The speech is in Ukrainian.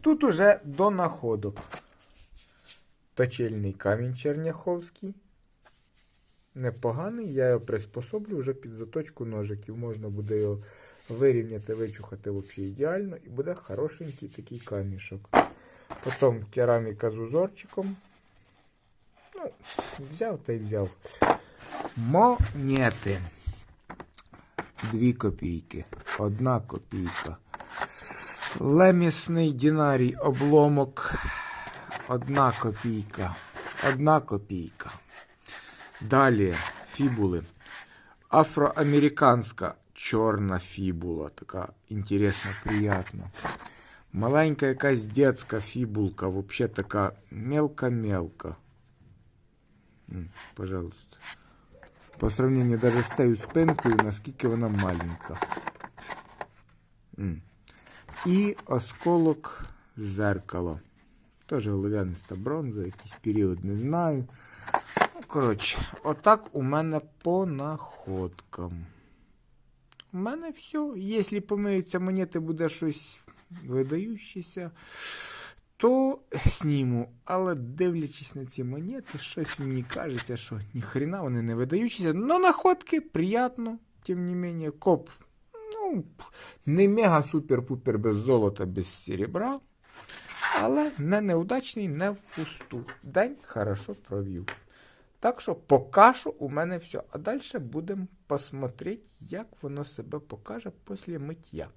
Тут уже до находок. Точильний камінь черняховський. Непоганий, я його приспособлю вже під заточку ножиків. Можна буде його вирівняти, вичухати взагалі ідеально і буде хорошенький такий камішок. Потім кераміка з узорчиком. Ну, взяв та й взяв. Монети. Дві копійки. Одна копійка. Лемісний динарій обломок. Одна копійка. Одна копійка. Далі фібули. Афроамериканська чорна фібула. Така інтересна, приятна. Маленька якась детська фібулка. Вообще така мелка-мелка. М, Пожалуйста. По сравнению даже з цією спинкою, наскільки вона маленька. І осколок зеркала. Теж олов'яниста бронза, якийсь період не знаю. Ну, коротше, отак у мене по находкам. У мене все. Якщо помиються монети, буде щось видаючеся, то сніму. Але дивлячись на ці монети, щось мені кажеться, що ніхрена вони не видаючися. Но находки приятно, тим не менее. Коп, ну, не мега супер-пупер без золота, без серебра. Але не неудачний, не впусту. День хорошо провів. Так що поки що у мене все. А далі будемо посмотрети, як воно себе покаже після миття.